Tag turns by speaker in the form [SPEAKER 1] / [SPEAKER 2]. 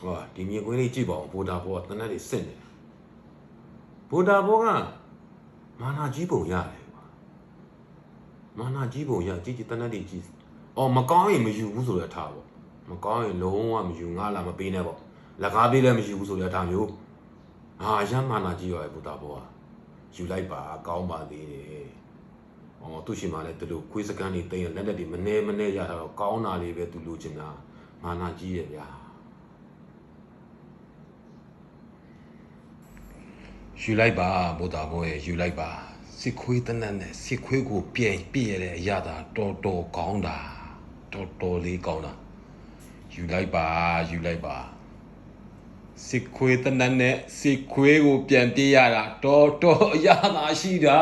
[SPEAKER 1] ဟောဒီမြင်ကွင်းလေးကြည့်ပါဦးဗိုဒါဘောကတနက်လေးစစ်နေတယ်ဗိုဒါဘောကမာနာကြီးပုံရတယ်ကွာမာနာကြီးပုံရကြည့်ကြည့်တနက်လေးကြည့်အော်မကောင်းရင်မယူဘူးဆိုတော့ထားပေါ့မကောင်းရင်လုံးဝမယူငါလာမပေးနဲ့ပေါ့လက်ကားပေးလည်းမယူဘူးဆိုတော့ထားမျိုးဟာရမ်းမာနာကြီးရောဗိုဒါဘောကယူလိုက်ပါကောင်းပါသေးတယ်အော်သူရှိမှလည်းသူတို့ခွေးစကန်တွေတိတ်ရလက်လက်တွေမနေမနေရတာတော့ကောင်းတာလေးပဲသူလိုချင်တာမာနာကြီးရဲ့ဗျာ ယူလိုက်ပါဗုဒ္ဓဘောရဲ့ယူလိုက်ပါစစ်ခွေးတနတ်နဲ့စစ်ခွေးကိုပြင်ပြည့်ရတဲ့အရာသာတော်တော်ကောင်းတာတော်တော်လေးကောင်းတာယူလိုက်ပါယူလိုက်ပါစစ်ခွေးတနတ်နဲ့စစ်ခွေးကိုပြန်ပြည့်ရတာတော်တော်အရာသာရှိတာ